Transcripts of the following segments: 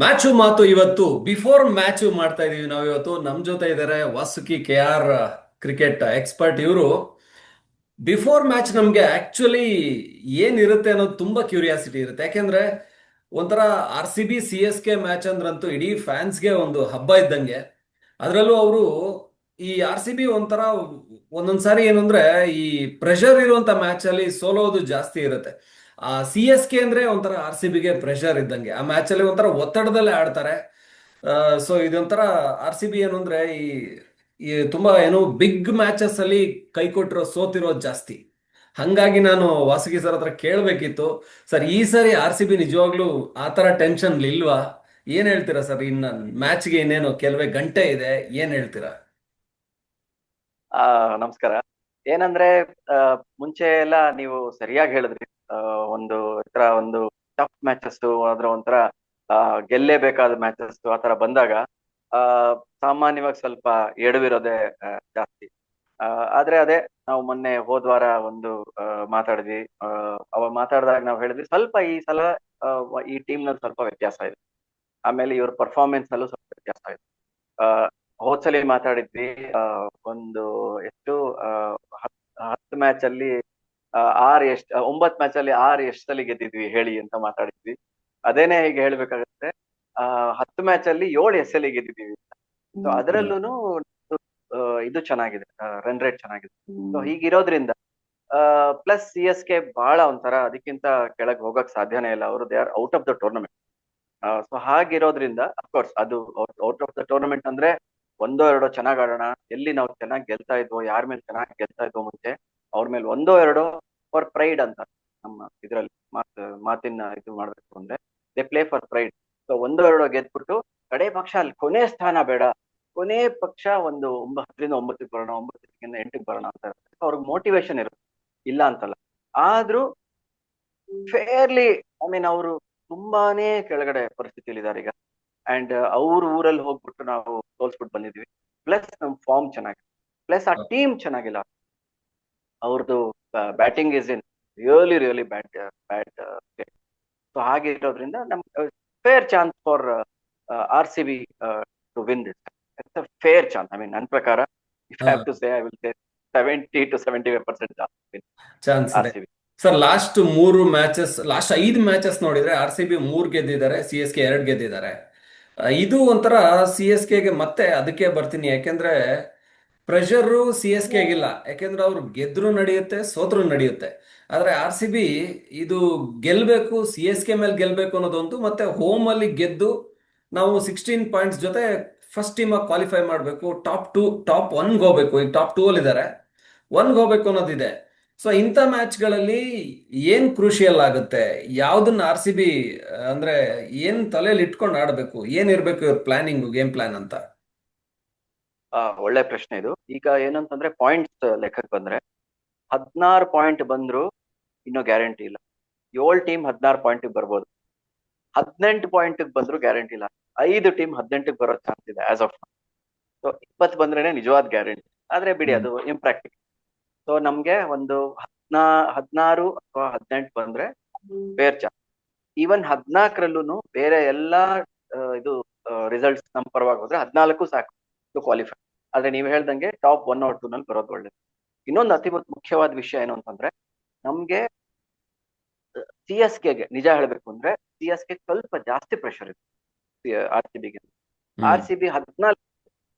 Match ಮಾತು ಇವತ್ತು. Before match ಮಾಡ್ತಾ ಇದೀವಿ ನಾವು ಇವತ್ತು. ನಮ್ ಜೊತೆ ಇದ್ದಾರೆ Vasuki, K R cricket expert ಇವರು. ಬಿಫೋರ್ ಮ್ಯಾಚ್ ನಮ್ಗೆ ಆಕ್ಚುಲಿ ಏನಿರುತ್ತೆ ಅನ್ನೋದು ತುಂಬಾ ಕ್ಯೂರಿಯಾಸಿಟಿ ಇರುತ್ತೆ. ಯಾಕೆಂದ್ರೆ ಒಂಥರ R C B C S K match ಅಂದ್ರಂತೂ ಇಡೀ ಫ್ಯಾನ್ಸ್ಗೆ ಒಂದು ಹಬ್ಬ ಇದ್ದಂಗೆ. ಅದರಲ್ಲೂ ಅವರು ಈ ಆರ್ ಸಿ ಬಿ ಒಂಥರ ಒಂದೊಂದ್ಸಾರಿ ಏನು ಅಂದ್ರೆ ಈ ಪ್ರೆಷರ್ ಇರುವಂತ ಮ್ಯಾಚ್ ಅಲ್ಲಿ ಸೋಲೋದು ಜಾಸ್ತಿ ಇರುತ್ತೆ. ಸಿ ಎಸ್ ಕೆ ಅಂದ್ರೆ ಒಂಥರ ಆರ್ ಸಿ ಬಿಗೆ ಪ್ರೆಷರ್ ಇದ್ದಂಗೆ. ಆ ಮ್ಯಾಚ್ ಅಲ್ಲಿ ಒಂಥರ ಒತ್ತಡದಲ್ಲೇ ಆಡ್ತಾರೆ. ಸೊ ಇದೊಂಥರ ಆರ್ ಸಿ ಬಿ ಏನು ಅಂದ್ರೆ ಈ ಈ ತುಂಬಾ ಏನು ಬಿಗ್ ಮ್ಯಾಚಸ್ ಅಲ್ಲಿ ಕೈ ಕೊಟ್ಟಿರೋ ಸೋತಿರೋ ಜಾಸ್ತಿ. ಹಂಗಾಗಿ ನಾನು ವಾಸುಕಿ ಸರ್ ಹತ್ರ ಕೇಳಬೇಕಿತ್ತು. ಸರ್ ಈ ಸರಿ ಆರ್ ಸಿ ಬಿ ನಿಜವಾಗ್ಲೂ ಆ ತರ ಟೆನ್ಷನ್ ಇಲ್ವಾ? ಏನ್ ಹೇಳ್ತೀರಾ ಸರ್ ಇನ್ನ ಮ್ಯಾಚ್ಗೆ ಇನ್ನೇನು ಕೆಲವೇ ಗಂಟೆ ಇದೆ, ಏನ್ ಹೇಳ್ತೀರಾ? ಆ, ನಮಸ್ಕಾರ. ಏನಂದ್ರೆ ಮುಂಚೆ ಎಲ್ಲ ನೀವು ಸರಿಯಾಗಿ ಹೇಳಿದ್ರಿ. ಒಂದು ಇತರ ಒಂದು ಟಫ್ ಮ್ಯಾಚಸ್ ಅದ್ರ ಒಂಥರ ಗೆಲ್ಲೇಬೇಕಾದ ಮ್ಯಾಚಸ್ ಆ ತರ ಬಂದಾಗ ಸಾಮಾನ್ಯವಾಗಿ ಸ್ವಲ್ಪ ಎಡವಿರೋದೇ ಜಾಸ್ತಿ. ಆದ್ರೆ ಅದೇ ನಾವು ಮೊನ್ನೆ ಹೋದ್ವಾರ ಒಂದು ಮಾತಾಡಿದ್ವಿ. ಅವಾಗ ಮಾತಾಡಿದಾಗ ನಾವು ಹೇಳಿದ್ವಿ, ಸ್ವಲ್ಪ ಈ ಸಲ ಈ ಟೀಮ್ ಸ್ವಲ್ಪ ವ್ಯತ್ಯಾಸ ಇದೆ. ಆಮೇಲೆ ಇವ್ರ ಪರ್ಫಾರ್ಮೆನ್ಸ್ ನಲ್ಲೂ ಸ್ವಲ್ಪ ವ್ಯತ್ಯಾಸ ಇದೆ. ಹೋದ್ಸಲಿ ಮಾತಾಡಿದ್ವಿ ಒಂದು ಎಷ್ಟು ಹತ್ತು ಮ್ಯಾಚ್ ಅಲ್ಲಿ ಆರ್ ಎಷ್ಟ್ ಒಂಬತ್ ಮ್ಯಾಚ್ ಅಲ್ಲಿ ಆರ್ ಎಷ್ಟ್ ಸಲ ಗೆದ್ದಿದ್ವಿ ಹೇಳಿ ಅಂತ ಮಾತಾಡಿದ್ವಿ. ಅದೇನೆ ಈಗ ಹೇಳ್ಬೇಕಾಗತ್ತೆ ಆ ಹತ್ತು ಮ್ಯಾಚ್ ಅಲ್ಲಿ ಏಳು ಎಸ್ ಎಲ್ ಗೆದ್ದಿದ್ದೀವಿ. ಸೊ ಅದರಲ್ಲೂ ಇದು ಚೆನ್ನಾಗಿದೆ ರನ್ ರೇಟ್ ಚೆನ್ನಾಗಿದೆ. ಸೊ ಹೀಗಿರೋದ್ರಿಂದ ಪ್ಲಸ್ ಸಿ ಎಸ್ ಕೆ ಬಹಳ ಒಂಥರ ಅದಕ್ಕಿಂತ ಕೆಳಗೆ ಹೋಗಕ್ ಸಾಧ್ಯನೇ ಇಲ್ಲ. ಅವರು they are out of the tournament so ಹಾಗಿರೋದ್ರಿಂದ of course ಅದು ಔಟ್ ಆಫ್ ದ ಟೂರ್ನಮೆಂಟ್ ಅಂದ್ರೆ ಒಂದೋ ಎರಡೋ ಚೆನ್ನಾಗ್ ಆಡೋಣ. ಎಲ್ಲಿ ನಾವು ಚೆನ್ನಾಗಿ ಗೆಲ್ತಾ ಇದ್ವೋ ಯಾರ ಮೇಲೆ ಚೆನ್ನಾಗಿ ಗೆಲ್ತಾ ಇದ್ವೋ ಮುಂಚೆ ಅವ್ರ ಮೇಲೆ ಒಂದೋ ಎರಡೋ ಫಾರ್ ಪ್ರೈಡ್ ಅಂತ ನಮ್ಮ ಇದ್ರಲ್ಲಿ ಮಾತ್ ಮಾತಿನ ಇದು ಮಾಡ್ಬೇಕು ಅಂದ್ರೆ they play for pride so ಒಂದೋ ಎರಡೋ ಗೆದ್ಬಿಟ್ಟು ಕಡೆ ಪಕ್ಷ ಅಲ್ಲಿ ಕೊನೆ ಸ್ಥಾನ ಬೇಡ. ಕೊನೆ ಪಕ್ಷ ಒಂದು ಒಂಬತ್ತರಿಂದ ಒಂಬತ್ತಕ್ಕೆ ಬರೋಣ ಒಂಬತ್ತರಿಂದ ಎಂಟಕ್ಕೆ ಬರೋಣ ಅಂತ ಅವ್ರಿಗೆ ಮೋಟಿವೇಶನ್ ಇರುತ್ತೆ. ಇಲ್ಲ ಅಂತಲ್ಲ. ಆದ್ರೂ ಫೇರ್ಲಿ ಐ ಮೀನ್ ಅವರು ತುಂಬಾನೇ ಕೆಳಗಡೆ ಪರಿಸ್ಥಿತಿಯಲ್ಲಿ ಇದ್ದಾರೆ ಈಗ. ಅಂಡ್ ಅವ್ರ ಊರಲ್ಲಿ ಹೋಗ್ಬಿಟ್ಟು ನಾವು ಸೋಲ್ಸ್ಬಿಟ್ಟು ಬಂದಿದ್ವಿ ಪ್ಲಸ್ ನಮ್ ಫಾರ್ಮ್ ಚೆನ್ನಾಗಿದೆ. ಪ್ಲಸ್ ಆ ಟೀಮ್ ಚೆನ್ನಾಗಿಲ್ಲ. ಅವ್ರದ್ದು batting is in really really bat bat so ಹಾಗೆ ಇರೋದ್ರಿಂದ ನಮ್ fair chance for R C B to win this it's a fair chance I mean ನನ್ನ ಪ್ರಕಾರ if have to say I will say seventy two seventy five percent chance R ಇದೆ. C B sir last ಮೂರು matches last ಐದು matches ನೋಡಿದ್ರೆ R C B ಮೂರ್ ಗೆದ್ದಿದ್ದಾರೆ C S K ಎರಡ್ ಗೆದ್ದಿದ್ದಾರೆ. ಇದು ಒಂಥರ ಸಿ ಎಸ್ ಕೆಗೆ ಮತ್ತೆ ಅದಕ್ಕೆ ಬರ್ತೀನಿ. ಯಾಕೆಂದ್ರೆ ಪ್ರೆಷರ್ ಸಿ ಎಸ್ ಕೆ ಆಗಿಲ್ಲ. ಯಾಕೆಂದ್ರೆ ಅವ್ರು ಗೆದ್ರು ನಡೆಯುತ್ತೆ ಸೋತ್ರು ನಡೆಯುತ್ತೆ. ಆದ್ರೆ ಆರ್ ಸಿ ಬಿ ಇದು ಗೆಲ್ಬೇಕು ಸಿ ಎಸ್ ಕೆ ಮೇಲೆ ಗೆಲ್ಬೇಕು ಅನ್ನೋದೊಂದು ಮತ್ತೆ ಹೋಮ್ ಅಲ್ಲಿ ಗೆದ್ದು ನಾವು ಸಿಕ್ಸ್ಟೀನ್ ಪಾಯಿಂಟ್ಸ್ ಜೊತೆ ಫಸ್ಟ್ ಟೀಮ್ ಆಗಿ ಕ್ವಾಲಿಫೈ ಮಾಡಬೇಕು ಟಾಪ್ ಟೂ ಟಾಪ್ ಒನ್ಗೆ ಹೋಗ್ಬೇಕು. ಈಗ ಟಾಪ್ ಟೂ ಅಲ್ಲಿ ಇದ್ದಾರೆ ಒನ್ಗೆ ಹೋಗ್ಬೇಕು ಅನ್ನೋದಿದೆ. ಸೊ ಇಂಥ ಮ್ಯಾಚ್ಗಳಲ್ಲಿ ಏನ್ ಕ್ರೂಷಿಯಲ್ ಆಗುತ್ತೆ? ಯಾವ್ದನ್ನ ಆರ್ ಸಿ ಬಿ ಅಂದ್ರೆ ಏನ್ ತಲೆಯಲ್ಲಿ ಇಟ್ಕೊಂಡು ಆಡಬೇಕು? ಏನ್ ಇರ್ಬೇಕು ಇವ್ರ ಪ್ಲಾನಿಂಗ್ ಗೇಮ್ ಪ್ಲಾನ್ ಅಂತ? ಒಳ್ಳೆ ಪ್ರಶ್ನೆ ಇದು. ಈಗ ಏನಂತಂದ್ರೆ ಪಾಯಿಂಟ್ಸ್ ಲೆಕ್ಕಕ್ಕೆ ಬಂದ್ರೆ ಹದಿನಾರು ಪಾಯಿಂಟ್ ಬಂದ್ರು ಇನ್ನೂ ಗ್ಯಾರಂಟಿ ಇಲ್ಲ. ಏಳು ಟೀಮ್ ಹದಿನಾರು ಪಾಯಿಂಟ್ ಬರ್ಬೋದು. ಹದಿನೆಂಟು ಪಾಯಿಂಟ್ ಬಂದ್ರು ಗ್ಯಾರಂಟಿ ಇಲ್ಲ. ಐದು ಟೀಮ್ ಹದಿನೆಂಟಕ್ಕೆ ಬರೋ ಚಾನ್ಸ್ ಇದೆ ಆಸ್ ಆಫ್ ಸೊ ಇಪ್ಪತ್ತು ಬಂದ್ರೇನೆ ನಿಜವಾದ ಗ್ಯಾರಂಟಿ ಆದ್ರೆ ಬಿಡಿ ಅದು ಇಂಪ್ರಾಕ್ಟಿಕಲ್ ಸೊ ನಮ್ಗೆ ಒಂದು ಹದ್ನಾ ಹದಿನಾರು ಅಥವಾ ಹದಿನೆಂಟು ಬಂದ್ರೆ ಫೇರ್ ಚಾನ್ಸ್ ಈವನ್ ಹದಿನಾಲ್ಕರಲ್ಲೂ ಬೇರೆ ಎಲ್ಲಾ ಇದು ರಿಸಲ್ಟ್ಸ್ ನಮ್ಮ ಪರವಾಗಿ ಹೋದ್ರೆ ಹದಿನಾಲ್ಕು ಸಾಕು. ಕ್ವಾಲಿಫೈ ಆದ್ರೆ ನೀವು ಹೇಳ್ದಂಗೆ ಟಾಪ್ ಒನ್ ಆರ್ ಟೂ ನಲ್ಲಿ ಬರೋದು ಒಳ್ಳೇದು. ಇನ್ನೊಂದು ಅತಿ ಮುಖ್ಯವಾದ ವಿಷಯ ಏನು ಅಂತಂದ್ರೆ ನಮ್ಗೆ ಸಿ ಎಸ್ ಕೆಗೆ ನಿಜ ಹೇಳ್ಬೇಕು ಅಂದ್ರೆ ಸಿ ಎಸ್ ಕೆ ಸ್ವಲ್ಪ ಜಾಸ್ತಿ ಪ್ರೆಷರ್ ಇದೆ ಆರ್ ಸಿ ಬಿಗೆ ಆರ್ ಸಿ ಬಿ ಹದಿನಾಲ್ಕು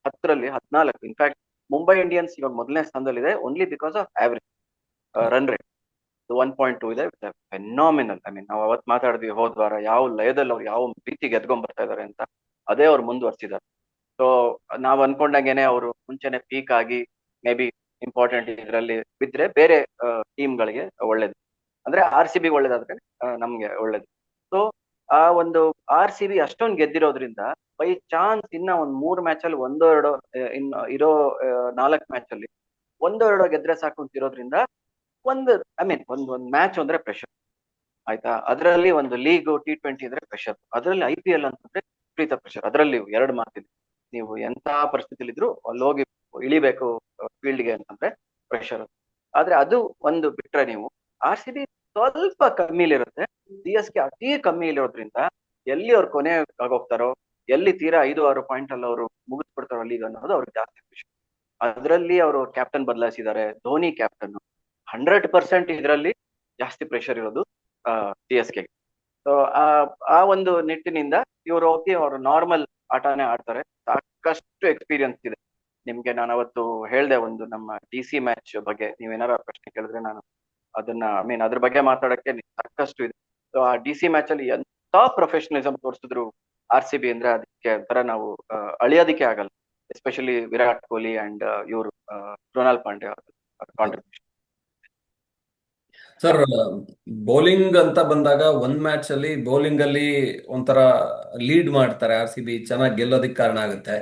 ಹತ್ತರಲ್ಲಿ ಹದಿನಾಲ್ಕು ಇನ್ಫ್ಯಾಕ್ಟ್ ಮುಂಬೈ ಇಂಡಿಯನ್ಸ್ ಇವಾಗ ಮೊದಲನೇ ಸ್ಥಾನದಲ್ಲಿದೆ only because of average run rate one point two ಇದೆ ಫೆನಾಮಿನಲ್ ಐ ಮೀನ್ ನಾವು ಅವತ್ತು ಮಾತಾಡಿದ್ವಿ ಹೋದ್ವಾರ ಯಾವ ಲಯದಲ್ಲಿ ಅವ್ರು ಯಾವ ರೀತಿ ಗೆದ್ಕೊಂಡ್ ಬರ್ತಾ ಇದಾರೆ ಅಂತ ಅದೇ ಅವ್ರು ಮುಂದುವರ್ಸಿದ್ದಾರೆ ಸೊ ನಾವ್ ಅನ್ಕೊಂಡಂಗೆನೆ ಅವರು ಮುಂಚೆನೆ ಪೀಕ್ ಆಗಿ ಮೇ ಬಿ ಇಂಪಾರ್ಟೆಂಟ್ ಇದರಲ್ಲಿ ಬಿದ್ರೆ ಬೇರೆ ಟೀಮ್ ಗಳಿಗೆ ಒಳ್ಳೇದು. ಅಂದ್ರೆ ಆರ್ ಸಿ ಬಿ ಒಳ್ಳೇದಾದ್ರೆ ನಮ್ಗೆ ಒಳ್ಳೇದು. ಸೊ ಆ ಒಂದು ಆರ್ ಸಿ ಬಿ ಅಷ್ಟೊಂದು ಗೆದ್ದಿರೋದ್ರಿಂದ ಬೈ ಚಾನ್ಸ್ ಇನ್ನ ಒಂದ್ ಮೂರ್ ಮ್ಯಾಚ್ ಅಲ್ಲಿ ಒಂದೋ ಎರಡೋ ಆ, ಇನ್ನು ಇರೋ ನಾಲ್ಕು ಮ್ಯಾಚ್ ಅಲ್ಲಿ ಒಂದೋ ಎರಡೋ ಗೆದ್ರೆ ಸಾಕು ಅಂತ ಇರೋದ್ರಿಂದ ಒಂದು ಐ ಮೀನ್ ಒಂದ್ ಒಂದ್ ಮ್ಯಾಚ್ ಅಂದ್ರೆ ಪ್ರೆಷರ್ ಆಯ್ತಾ? ಅದರಲ್ಲಿ ಒಂದು ಲೀಗ್ ಟಿ ಟ್ವೆಂಟಿ ಅಂದ್ರೆ ಪ್ರೆಷರ್ ಅದರಲ್ಲಿ ಐ ಪಿ ಎಲ್ ಅಂತಂದ್ರೆ ಪ್ರೀತ ಪ್ರೆಷರ್ ಅದರಲ್ಲಿ ಎರಡು ಮಾತಿದೆ. ನೀವು ಎಂತ ಪರಿಸ್ಥಿತಿಲಿ ಇದ್ರು ಅಲ್ಲಿ ಹೋಗಿ ಇಳಿಬೇಕು ಫೀಲ್ಡ್ಗೆ ಅಂತಂದ್ರೆ ಪ್ರೆಷರ್ ಆದ್ರೆ ಅದು ಒಂದು ಬಿಟ್ರೆ ನೀವು ಆರ್ ಸಿ ಬಿ ಸ್ವಲ್ಪ ಕಮ್ಮಿಲಿರುತ್ತೆ. ಸಿ ಎಸ್ ಕೆ ಅತಿ ಕಮ್ಮಿ ಇರೋದ್ರಿಂದ ಎಲ್ಲಿ ಅವ್ರು ಕೊನೆ ಆಗೋಗ್ತಾರೋ, ಎಲ್ಲಿ ತೀರಾ ಐದು, ಆರು ಪಾಯಿಂಟ್ ಅಲ್ಲಿ ಅವರು ಮುಗಿಸ್ಬಿಡ್ತಾರೋ ಲೀಗ್ ಅನ್ನೋದು ಅವ್ರಿಗೆ ಜಾಸ್ತಿ ಖುಷಿ. ಅದರಲ್ಲಿ ಅವರು ಕ್ಯಾಪ್ಟನ್ ಬದಲಾಯಿಸಿದ್ದಾರೆ, ಧೋನಿ ಕ್ಯಾಪ್ಟನ್ ಹಂಡ್ರೆಡ್ ಪರ್ಸೆಂಟ್ ಇದರಲ್ಲಿ ಜಾಸ್ತಿ ಪ್ರೆಷರ್ ಇರೋದು ಸಿ ಎಸ್ ಕೆ ಆ ಒಂದು ನಿಟ್ಟಿನಿಂದ ಇವರು ಹೋಗಿ ಅವರು ನಾರ್ಮಲ್ ಆಟನೇ ಆಡ್ತಾರೆ. ಸಾಕಷ್ಟು ಎಕ್ಸ್ಪೀರಿಯನ್ಸ್ ಇದೆ. ನಿಮ್ಗೆ ನಾನು ಅವತ್ತು ಹೇಳ್ದೆ ಒಂದು ನಮ್ಮ ಡಿ ಸಿ ಮ್ಯಾಚ್ ಬಗ್ಗೆ ನೀವೇನಾರ ಪ್ರಶ್ನೆ ಕೇಳಿದ್ರೆ ನಾನು ಅದನ್ನ ಐ ಮೀನ್ ಅದ್ರ ಬಗ್ಗೆ ಮಾತಾಡಕ್ಕೆ ಸಾಕಷ್ಟು ಇದೆ. ಸೊ ಆ ಡಿ ಸಿ ಮ್ಯಾಚ್ ಅಲ್ಲಿ ಎಂತ ಪ್ರೊಫೆಷನಲಿಸಮ್ ತೋರಿಸಿದ್ರು ಆರ್ ಸಿ ಬಿ ಅಂದ್ರೆ ಅದಕ್ಕೆ ಒಂಥರ ನಾವು ಅಳಿಯೋದಕ್ಕೆ ಆಗಲ್ಲ. ಎಸ್ಪೆಷಲಿ ವಿರಾಟ್ ಕೊಹ್ಲಿ ಅಂಡ್ ಇವರು Krunal Pande contribution sir bowling ಅಂತ ಬಂದಾಗ ಒಂದ್ ಮ್ಯಾಚ್ ಅಲ್ಲಿ ಬೌಲಿಂಗ್ ಅಲ್ಲಿ ಒಂಥರ ಲೀಡ್ ಮಾಡ್ತಾರೆ ಆರ್ ಸಿ ಬಿ ಚೆನ್ನಾಗಿ ಗೆಲ್ಲೋದಕ್ಕೆ ಕಾರಣ ಆಗುತ್ತೆ.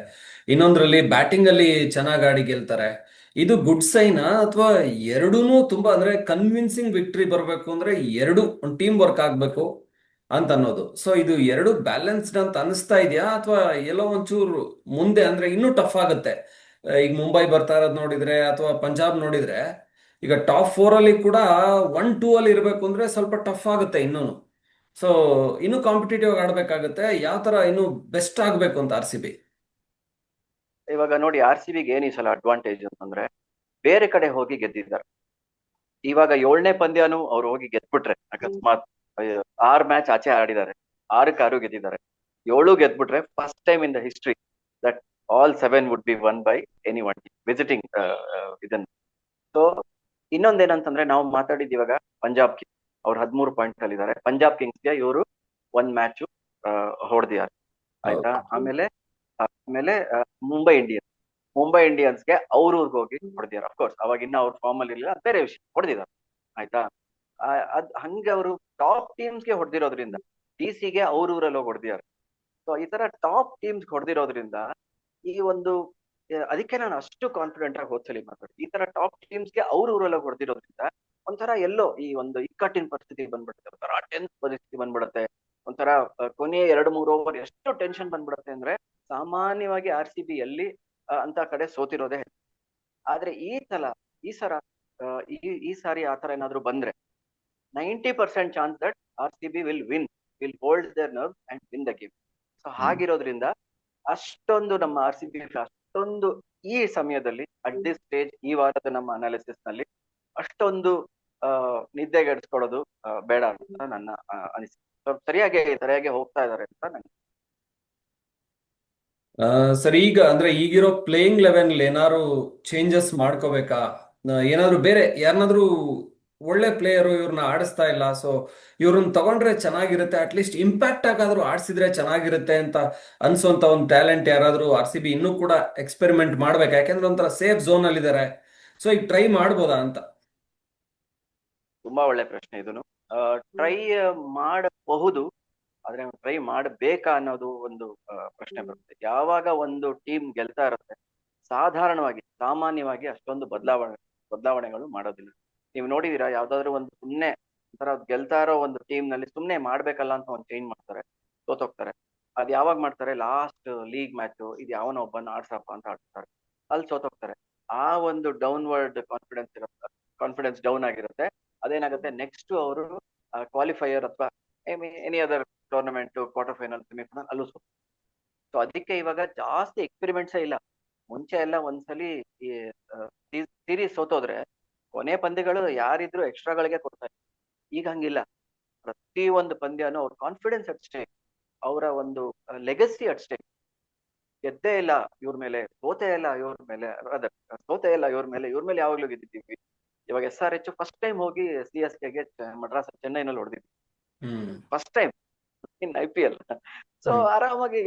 ಇನ್ನೊಂದ್ರಲ್ಲಿ ಬ್ಯಾಟಿಂಗ್ ಅಲ್ಲಿ ಚೆನ್ನಾಗಿ ಆಡಿ ಗೆಲ್ತಾರೆ. ಇದು ಗುಡ್ ಸೈನಾ ಅಥವಾ ಎರಡೂನು ತುಂಬಾ ಅಂದ್ರೆ ಕನ್ವಿನ್ಸಿಂಗ್ ವಿಕ್ಟ್ರಿ ಬರಬೇಕು ಅಂದ್ರೆ ಎರಡು ಒಂದು ಟೀಮ್ ವರ್ಕ್ ಆಗ್ಬೇಕು ಅಂತ ಅನ್ನೋದು. ಸೊ ಇದು ಎರಡು ಬ್ಯಾಲೆನ್ಸ್ಡ್ ಅಂತ ಅನಿಸ್ತಾ ಇದೆಯಾ? ಅಥವಾ ಎಲ್ಲೋ ಒಂಚೂರು ಮುಂದೆ ಅಂದ್ರೆ ಇನ್ನೂ ಟಫ್ ಆಗುತ್ತೆ? ಈಗ ಮುಂಬೈ ಬರ್ತಾ ಇರೋದು ನೋಡಿದ್ರೆ ಅಥವಾ ಪಂಜಾಬ್ ನೋಡಿದ್ರೆ ಈಗ ಟಾಪ್ ಫೋರ್ ಅಲ್ಲಿ ಕೂಡ ಒನ್ ಟೂ ಅಲ್ಲಿ ಇರಬೇಕು ಅಂದ್ರೆ ಸ್ವಲ್ಪ ಟಫ್ ಆಗುತ್ತೆ ಇನ್ನೂ ಸೊ ಇನ್ನೂ ಕಾಂಪಿಟೇಟಿವ್ ಆಡ್ಬೇಕಾಗುತ್ತೆ. ಯಾವ ತರ ಇನ್ನು ಬೆಸ್ಟ್ ಆಗ್ಬೇಕು ಅಂತ ಆರ್ ಸಿ ಬಿ ಇವಾಗ ನೋಡಿ ಆರ್ ಸಿ ಬಿಗೆ ಏನ್ ಈ ಅಡ್ವಾಂಟೇಜ್ ಅಂತಂದ್ರೆ ಬೇರೆ ಕಡೆ ಹೋಗಿ ಗೆದ್ದಿದ್ದಾರೆ. ಇವಾಗ ಏಳನೇ ಪಂದ್ಯನು ಅವ್ರು ಹೋಗಿ ಗೆದ್ಬಿಟ್ರೆ, ಅಕಸ್ಮಾತ್ ಆರು ಮ್ಯಾಚ್ ಆಚೆ ಆಡಿದ್ದಾರೆ. ಆರಕ್ಕೆ ಆರು ಗೆದ್ದಿದ್ದಾರೆ. ಏಳು ಗೆದ್ಬಿಟ್ರೆ first time in the history that all seven would be one by any one visiting ಇದನ್ನ. ಸೊ ಇನ್ನೊಂದೇನಂತಂದ್ರೆ ನಾವು ಮಾತಾಡಿದ್ ಇವಾಗ ಪಂಜಾಬ್ ಕಿಂಗ್ಸ್. ಅವ್ರು ಹದಿಮೂರು ಪಾಯಿಂಟ್ ಅಲ್ಲಿ ಇದ್ದಾರೆ ಪಂಜಾಬ್ ಕಿಂಗ್ಸ್ಗೆ ಇವರು ಒಂದ್ ಮ್ಯಾಚ್ ಹೊಡೆದಿದ್ದಾರೆ. ಆಯ್ತಾ? ಆಮೇಲೆ ಆಮೇಲೆ ಮುಂಬೈ ಇಂಡಿಯನ್ಸ್ ಮುಂಬೈ ಇಂಡಿಯನ್ಸ್ಗೆ ಅವ್ರ ಊರಿಗೆ ಹೋಗಿ ಹೊಡೆದಿದ್ದಾರೆ. ಅಫ್ಕೋರ್ಸ್ ಅವಾಗ ಇನ್ನ ಅವ್ರ ಫಾರ್ಮ್ ಅಲ್ಲಿ ಇಲ್ಲ ಬೇರೆ ವಿಷಯ. ಹೊಡೆದಿದ್ದಾರೆ. ಆಯ್ತಾ? ಅದ್ ಹಂಗೆ ಅವರು ಟಾಪ್ ಟೀಮ್ಸ್ಗೆ ಹೊಡೆದಿರೋದ್ರಿಂದ ಡಿ ಸಿಗೆ ಅವ್ರ ಊರಲ್ಲಿ ಹೋಗಿ ಹೊಡೆದಿದ್ದಾರೆ. ಸೊ ಈ ತರ ಟಾಪ್ ಟೀಮ್ಸ್ ಹೊಡೆದಿರೋದ್ರಿಂದ ಈ ಒಂದು ಅದಕ್ಕೆ ನಾನು ಅಷ್ಟು ಕಾನ್ಫಿಡೆಂಟ್ ಆಗಿ ಹೋದ್ಸಲಿ ಮಾತಾಡ್ತೀನಿ ಈ ತರ ಟಾಪ್ ಟೀಮ್ಸ್ಗೆ ಅವ್ರ ಊರೆಲ್ಲ ಹೊಡೆದಿರೋದ್ರಿಂದ ಒಂಥರ ಎಲ್ಲೋ ಈ ಒಂದು ಇಕ್ಕಟ್ಟಿನ ಪರಿಸ್ಥಿತಿ ಬಂದ್ಬಿಡುತ್ತೆ. ಒಂಥರ ಟೆನ್ಸ್ ಪರಿಸ್ಥಿತಿ ಬಂದ್ಬಿಡುತ್ತೆ. ಒಂಥರ ಕೊನೆ ಕೊನೆಯ ಎರಡು ಮೂರು ಓವರ್ ಎಷ್ಟು ಟೆನ್ಷನ್ ಬಂದ್ಬಿಡುತ್ತೆ ಅಂದ್ರೆ ಸಾಮಾನ್ಯವಾಗಿ ಆರ್ ಸಿ ಬಿ ಎಲ್ಲಿ ಅಂತ ಕಡೆ ಸೋತಿರೋದೇ ಹೆಚ್ಚು. ಆದ್ರೆ ಈ ಸಲ ಈ ಸಲ ಈ ಈ ಸಾರಿ ತರ ಏನಾದ್ರು ಬಂದ್ರೆ ninety percent chance that R C B will win will hold their nerve and win the game so ಹಾಗಿರೋದ್ರಿಂದ ಅಷ್ಟೊಂದು ನಮ್ಮ ಆರ್ ಸಿ ಬಿ ಅಷ್ಟೊಂದು ಈ ಸಮಯದಲ್ಲಿ ಅಟ್ ದಿಸ್ ಸ್ಟೇಜ್ ಈ ವಾರದ ನಮ್ಮ ಅನಾಲಿಸಿಸ್ನಲ್ಲಿ ಅಷ್ಟೊಂದು ಅಹ್ ನಿದ್ದೆಗೆಡಿಸ್ಕೊಳ್ಳೋದು ಬೇಡ ಅಂತ ನನ್ನ ಅನಿಸಿಕೆ. ಸರಿಯಾಗಿ ಸರಿಯಾಗಿ ಹೋಗ್ತಾ ಇದ್ದಾರೆ ಅಂತ ನನಗೆ ಆ, ಸರ್ ಈಗ ಅಂದ್ರೆ ಈಗಿರೋ ಪ್ಲೇಯಿಂಗ್ ಲೆವೆನ್ ಏನಾದ್ರು ಚೇಂಜಸ್ ಮಾಡ್ಕೋಬೇಕಾ? ಏನಾದ್ರು ಬೇರೆ ಯಾರನ್ನಾದ್ರೂ ಒಳ್ಳೆ ಪ್ಲೇಯರು ಇವ್ರನ್ನ ಆಡಿಸ್ತಾ ಇಲ್ಲ. ಸೊ ಇವ್ರನ್ನ ತಗೊಂಡ್ರೆ ಚೆನ್ನಾಗಿರುತ್ತೆ. ಅಟ್ಲೀಸ್ಟ್ ಇಂಪ್ಯಾಕ್ಟ್ ಆಗಾದ್ರೂ ಆಡಿಸಿದ್ರೆ ಚೆನ್ನಾಗಿರುತ್ತೆ ಅಂತ ಅನ್ಸೋಂತ ಒಂದು ಟ್ಯಾಲೆಂಟ್ ಯಾರಾದ್ರೂ ಆರ್ ಸಿ ಬಿ ಇನ್ನೂ ಕೂಡ ಎಕ್ಸ್ಪೆರಿಮೆಂಟ್ ಮಾಡ್ಬೇಕು. ಯಾಕೆಂದ್ರೆ ಒಂಥರ ಸೇಫ್ ಝೋನ್ ಅಲ್ಲಿ ಇದಾರೆ ಸೊ ಈಗ ಟ್ರೈ ಮಾಡ್ಬೋದಾ ಅಂತ? ತುಂಬಾ ಒಳ್ಳೆ ಪ್ರಶ್ನೆ ಇದನ್ನು ಟ್ರೈ ಮಾಡಬಹುದು, ಆದ್ರೆ ಟ್ರೈ ಮಾಡಬೇಕಾ ಅನ್ನೋದು ಒಂದು ಪ್ರಶ್ನೆ ಬರುತ್ತೆ. ಯಾವಾಗ ಒಂದು ಟೀಮ್ ಗೆಲ್ತಾ ಇರುತ್ತೆ, ಸಾಧಾರಣವಾಗಿ, ಸಾಮಾನ್ಯವಾಗಿ ಅಷ್ಟೊಂದು ಬದಲಾವಣೆ, ಬದಲಾವಣೆಗಳು ಮಾಡೋದಿಲ್ಲ. ನೀವು ನೋಡಿದೀರಾ? ಯಾವ್ದಾದ್ರು ಒಂದು ಸುಮ್ನೆ ಒಂಥರ ಗೆಲ್ತಾ ಇರೋ ಒಂದು ಟೀಮ್ನಲ್ಲಿ ಸುಮ್ನೆ ಮಾಡ್ಬೇಕಲ್ಲ ಅಂತ ಒಂದು ಚೇಂಜ್ ಮಾಡ್ತಾರೆ, ಸೋತೋಗ್ತಾರೆ. ಅದ್ ಯಾವಾಗ ಮಾಡ್ತಾರೆ? ಲಾಸ್ಟ್ ಲೀಗ್ ಮ್ಯಾಚ್ ಇದು ಯಾವನ ಒಬ್ಬನ ಆಡ್ಸಪ್ಪ ಅಂತ ಆಡ್ತಾರೆ ಅಲ್ಲಿ ಸೋತೋಗ್ತಾರೆ. ಆ ಒಂದು ಡೌನ್ವರ್ಡ್ ಕಾನ್ಫಿಡೆನ್ಸ್ ಇರುತ್ತೆ ಕಾನ್ಫಿಡೆನ್ಸ್ ಡೌನ್ ಆಗಿರುತ್ತೆ. ಅದೇನಾಗುತ್ತೆ? ನೆಕ್ಸ್ಟ್ ಅವರು ಕ್ವಾಲಿಫೈಯರ್ ಅಥವಾ any other tournament quarter final semifinal ಅಲ್ಲೂ ಸೋ ಸೊ ಅದಕ್ಕೆ ಇವಾಗ ಜಾಸ್ತಿ ಎಕ್ಸ್ಪೆರಿಮೆಂಟ್ಸೇ ಇಲ್ಲ. ಮುಂಚೆ ಎಲ್ಲ ಒಂದ್ಸಲಿ ಈ ಸೀರೀಸ್ ಸೋತೋದ್ರೆ ಕೊನೆ ಪಂದ್ಯಗಳು ಯಾರಿದ್ರು ಎಕ್ಸ್ಟ್ರಾಗಳಿಗೆ ಕೊಡ್ತಾರೆ. ಈಗ ಹಂಗಿಲ್ಲ. ಪ್ರತಿ ಒಂದು ಪಂದ್ಯನೂ ಅವ್ರ ಕಾನ್ಫಿಡೆನ್ಸ್ ಅಟ್ ಸ್ಟೇಕ್ ಅವರ ಒಂದು ಲೆಗಸಿ ಅಟ್ ಸ್ಟೇಕ್ ಗೆದ್ದೇ ಇಲ್ಲ ಇವ್ರ ಮೇಲೆ ಸೋತೆ ಇಲ್ಲ ಇವ್ರ ಮೇಲೆ ಅದೇ ಸೋತೆ ಇಲ್ಲ ಇವ್ರ ಮೇಲೆ ಇವ್ರ ಮೇಲೆ ಯಾವಾಗ್ಲೂ ಗೆದ್ದಿದ್ದೀವಿ. ಇವಾಗ S R H first time ಹೋಗಿ ಸಿ ಎಸ್ ಕೆಗೆ ಮಡ್ರಾಸ್ ಚೆನ್ನೈನಲ್ಲಿ ಹೊಡೆದಿದ್ವಿ. First time in I P L so. ಆರಾಮಾಗಿ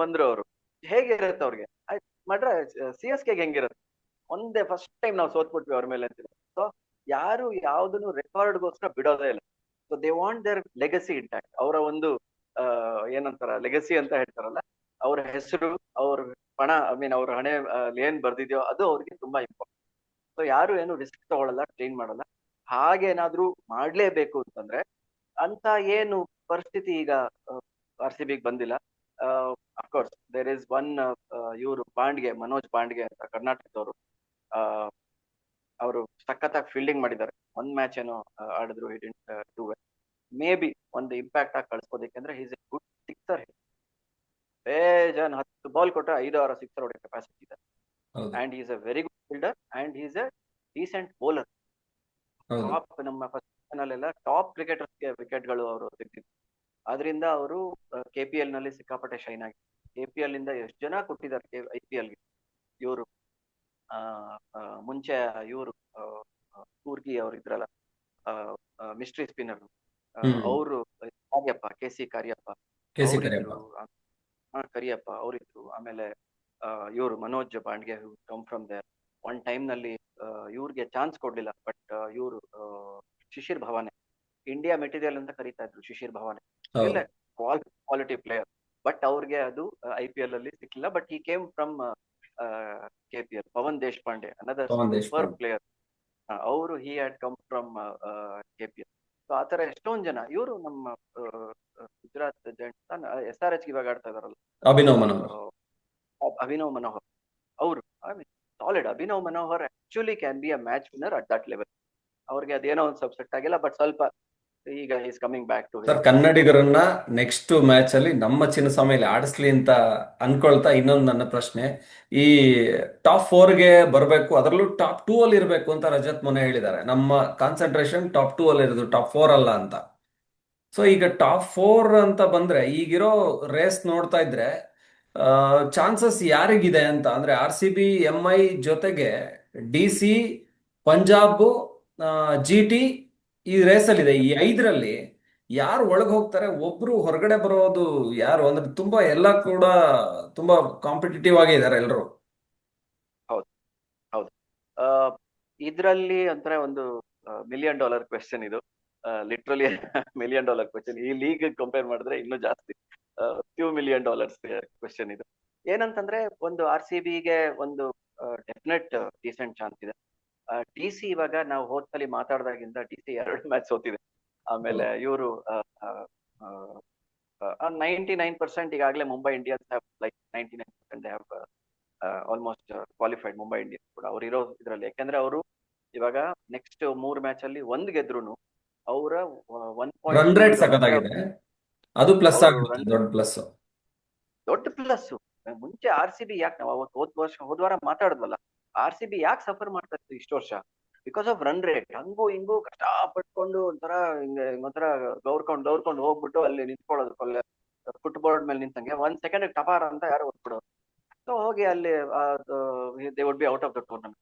ಬಂದ್ರು ಅವರು. ಹೇಗಿರುತ್ತೆ ಅವ್ರಿಗೆ? ಮಡ್ರಾಸ್ ಸಿ ಎಸ್ ಕೆಗೆ ಹೆಂಗಿರುತ್ತೆ? ಒಂದೇ ಫಸ್ಟ್ ಟೈಮ್ ನಾವು ಸೋತ್ಬಿಟ್ವಿ ಅವ್ರ ಮೇಲೆ ಅಂತ ಯಾರು ಯಾವ್ದನ್ನು ರೆಕಾರ್ಡ್ಗೋಸ್ಕರ ಬಿಡೋದೇ ಇಲ್ಲ. So they want their legacy intact ಅವರ ಒಂದು ಆ, ಏನಂತಾರ ಲೆಗಸಿ ಅಂತ ಹೇಳ್ತಾರಲ್ಲ ಅವ್ರ ಹೆಸರು ಅವ್ರ ಪಣ ಐ ಮೀನ್ ಅವ್ರ ಹಣೆ ಆ, ಏನ್ ಬರ್ದಿದ್ಯೋ ಅದು ಅವ್ರಿಗೆ ತುಂಬಾ ಇಂಪಾರ್ಟೆಂಟ್ ಸೊ ಯಾರು ಏನು ರಿಸ್ಕ್ ತಗೊಳ್ಳಲ್ಲ ಕ್ಲೀನ್ ಮಾಡಲ್ಲ. ಹಾಗೇನಾದ್ರೂ ಮಾಡ್ಲೇಬೇಕು ಅಂತಂದ್ರೆ ಅಂತ ಏನು ಪರಿಸ್ಥಿತಿ ಈಗ ಆರ್ ಸಿ ಬಿಗ್ ಬಂದಿಲ್ಲ. Of course there is one ಇವರು ಬಾಂಡ್ಗೆ ಮನೋಜ್ ಬಾಂಡ್ಗೆ ಅಂತ ಕರ್ನಾಟಕದವರು ಅವರು ಸಖತ್ತಾಗಿ ಫೀಲ್ಡಿಂಗ್ ಮಾಡಿದ್ದಾರೆ. ಒಂದ್ ಮ್ಯಾಚ್ ಏನೋ ಆಡಿದ್ರು ಟೂ ಮೇ ಬಿ ಒಂದು ಇಂಪ್ಯಾಕ್ಟ್ ಆಗಿ ಕಳಿಸ್ಬೋದಕ್ಕೆ ಅಂದ್ರೆ ಈಸ್ ಎ ಗುಡ್ ಸಿಕ್ಸರ್ ಬೇಜಾನ್ ಹತ್ತು ಬಾಲ್ ಕೊಟ್ಟರೆ ಐದು ಆರು ಸಿಕ್ಸರ್ ಹೊಡೆಯೋ ಕೆಪಾಸಿಟಿ ಇದೆ. And is a very good fielder and is a decent bowler top ನಮ್ಮ ಫಸ್ಟ್ ಅಲ್ಲೆಲ್ಲ ಟಾಪ್ ಕ್ರಿಕೆಟರ್ಸ್ಗೆ ವಿಕೆಟ್ಗಳು ಅವರು ತೆಗೆದಿದ್ರು ಅದರಿಂದ ಅವರು ಕೆ ಪಿ ಎಲ್ನಲ್ಲಿ ಸಿಕ್ಕಾಪಟ್ಟೆ ಶೈನ್ ಆಗಿ. ಕೆ ಪಿ ಎಲ್ ಇಂದ ಎಷ್ಟು ಜನ ಕೊಟ್ಟಿದ್ದಾರೆ ಐ ಪಿ ಎಲ್ಗೆ ಇವರು. ಮುಂಚೆ ಇವರು ಕೂರ್ಗಿ ಅವ್ರು ಇದ್ರಲ್ಲ ಮಿಸ್ಟ್ರಿ ಸ್ಪಿನ್ನರ್. ಅವರು ಕಾರ್ಯಪ್ಪ ಕೆ ಸಿ ಕಾರ್ಯಪ್ಪ. ಕರಿಯಪ್ಪ. ಅವರಿದ್ರು. ಆಮೇಲೆ ಇವರು Manoj ಬಾಂಡ್ಗೆ come from there one ಟೈಮ್ನಲ್ಲಿ ಇವ್ರಿಗೆ ಚಾನ್ಸ್ ಕೊಡ್ಲಿಲ್ಲ ಬಟ್ ಇವರು ಶಿಶಿರ್ ಭವಾನೆ. ಇಂಡಿಯಾ ಮೆಟೀರಿಯಲ್ ಅಂತ ಕರೀತಾ ಇದ್ರು ಶಿಶಿರ್ ಭವಾನೆ. ಇಲ್ಲ ಕ್ವಾಲಿಟಿ ಪ್ಲೇಯರ್ ಬಟ್ ಅವ್ರಿಗೆ ಅದು ಐ ಪಿ ಎಲ್ ಅಲ್ಲಿ ಸಿಕ್ಕಿಲ್ಲ ಬಟ್ ಈ came from K P L Pavan Deshpande another super. Player ಅವರು he had come from KPL so ಆ ತರ ಎಷ್ಟೊಂದ್ ಜನ ಇವರು ನಮ್ಮ Gujarat giants S R H ಇವಾಗ ಆಡ್ತಾ ಇದಾರಲ್ಲ. ಅಭಿನವ್ ಮನೋಹರ್. ಅಭಿನವ್ ಮನೋಹರ್. ಅವರು solid Abhinav Manohar actually can be a match winner at that level ಅವ್ರಿಗೆ ಅದೇನೋ ಒಂದು ಸಬ್ಸೆಟ್ ಸೆಟ್ ಆಗಿಲ್ಲ ಬಟ್ ಸ್ವಲ್ಪ ಈಗ is coming back to sir ಕನ್ನಡಿಗರನ್ನ next match ಅಲ್ಲಿ ನಮ್ಮ ಚಿನ್ನಸ್ವಾಮಿಲಿ ಆಡಿಸ್ಲಿ ಅಂತ ಅನ್ಕೊಳ್ತಾ ಇನ್ನೊಂದು ನನ್ನ ಪ್ರಶ್ನೆ. ಈ ಟಾಪ್ ಫೋರ್ಗೆ ಬರಬೇಕು ಅದರಲ್ಲೂ ಟಾಪ್ ಟೂ ಅಲ್ಲಿ ಇರಬೇಕು ಅಂತ ರಜತ್ ಮೊನ್ನೆ ಹೇಳಿದ್ದಾರೆ. ನಮ್ಮ ಕಾನ್ಸಂಟ್ರೇಷನ್ ಟಾಪ್ ಟೂ ಅಲ್ಲಿ ಇರೋದು ಟಾಪ್ ಫೋರ್ ಅಲ್ಲ ಅಂತ. ಸೊ ಈಗ ಟಾಪ್ ಫೋರ್ ಅಂತ ಬಂದ್ರೆ ಈಗಿರೋ ರೇಸ್ ನೋಡ್ತಾ ಇದ್ರೆ ಚಾನ್ಸಸ್ ಯಾರಿಗಿದೆ ಅಂತ? ಅಂದ್ರೆ R C B M I ಜೊತೆಗೆ D C Punjab G T ಈ ರೇಸಲ್ಲಿದೆ ಈ ಐದರಲ್ಲಿ ಯಾರು ಒಳಗೆ ಹೋಗ್ತಾರೆ? ಒಬ್ರು ಹೊರಗಡೆ ಬರೋದು ಯಾರು? ಅಂದ್ರೆ ತುಂಬಾ ಎಲ್ಲ ಕೂಡ ತುಂಬಾ ಕಾಂಪಿಟೇಟಿವ್ ಆಗಿ ಇದ್ದಾರೆ ಎಲ್ಲರೂ ಇದರಲ್ಲಿ ಒಂಥರ ಒಂದು ಮಿಲಿಯನ್ ಡಾಲರ್ ಕ್ವೆಶನ್ ಇದು. ಲಿಟ್ರಲಿ ಮಿಲಿಯನ್ ಡಾಲರ್ ಕ್ವೆಶನ್ ಈ ಲೀಗ್ ಕಂಪೇರ್ ಮಾಡಿದ್ರೆ ಇನ್ನೂ ಜಾಸ್ತಿ. ಫ್ಯೂ ಮಿಲಿಯನ್ ಡಾಲರ್ಸ್ ಕ್ವೆಶನ್ ಇದು. ಏನಂತಂದ್ರೆ ಒಂದು ಆರ್ ಸಿ ಬಿಗೆ ಒಂದು ಡೆಫಿನೆಟ್ ಡೀಸೆಂಟ್ ಚಾನ್ಸ್ ಇದೆ. ಡಿ ಸಿ ಇವಾಗ ನಾವು ಹೋದ್ಸಲಿ ಮಾತಾಡ್ದಾಗಿಂದ ಡಿ ಸಿ ಎರಡು ಮ್ಯಾಚ್ ಸೋತಿದೆ. ಆಮೇಲೆ ಇವರು ನೈಂಟಿ ನೈನ್ ಪರ್ಸೆಂಟ್ ಈಗಾಗಲೇ Mumbai Indians have like ninety nine percent have almost qualified Mumbai Indians ಕೂಡ ಅವ್ರು ಇರೋ ಇದರಲ್ಲಿ. ಯಾಕಂದ್ರೆ ಅವರು ಇವಾಗ ನೆಕ್ಸ್ಟ್ ಮೂರು ಮ್ಯಾಚ್ ಅಲ್ಲಿ ಒಂದ್ ಗೆದ್ರು ಅವರ ಒನ್ ಪಾಯಿಂಟ್ ಅದು ಪ್ಲಸ್ ದೊಡ್ಡ ಪ್ಲಸ್ ದೊಡ್ಡ ಪ್ಲಸ್ ಮುಂಚೆ ಆರ್ ಸಿ ಬಿ ಯಾಕೆ ನಾವು ಅವತ್ತು ಹೋದ್ ವರ್ಷ ಹೋದ್ವಾರ ಮಾತಾಡಿದ್ವಲ್ಲ? ಆರ್ ಸಿ ಬಿ ಯಾಕೆ ಸಫರ್ ಮಾಡ್ತಾ ಇತ್ತು ಇಷ್ಟು ವರ್ಷ? ಬಿಕಾಸ್ ಆಫ್ ರನ್ ರೇಟ್ ಹಂಗೂ ಹಿಂಗೂ ಕಷ್ಟ ಪಟ್ಕೊಂಡು ಒಂಥರ ಹಿಂಗೆ ಒಂಥರ ಗೌರ್ಕೊಂಡು ಗೌರ್ಕೊಂಡು ಹೋಗ್ಬಿಟ್ಟು ಅಲ್ಲಿ ನಿಂತ್ಕೊಳ್ಳೋದು ಕೊಲ್ಲೆ ಫುಟ್ಬೋರ್ಡ್ ಮೇಲೆ ನಿಂತಂಗೆ. ಒಂದ್ ಸೆಕೆಂಡ್ ಟಪಾರ್ ಅಂತ ಯಾರು ಓದ್ಬಿಡೋದು ಸೊ ಹೋಗಿ ಅಲ್ಲಿ they would be out of the tournament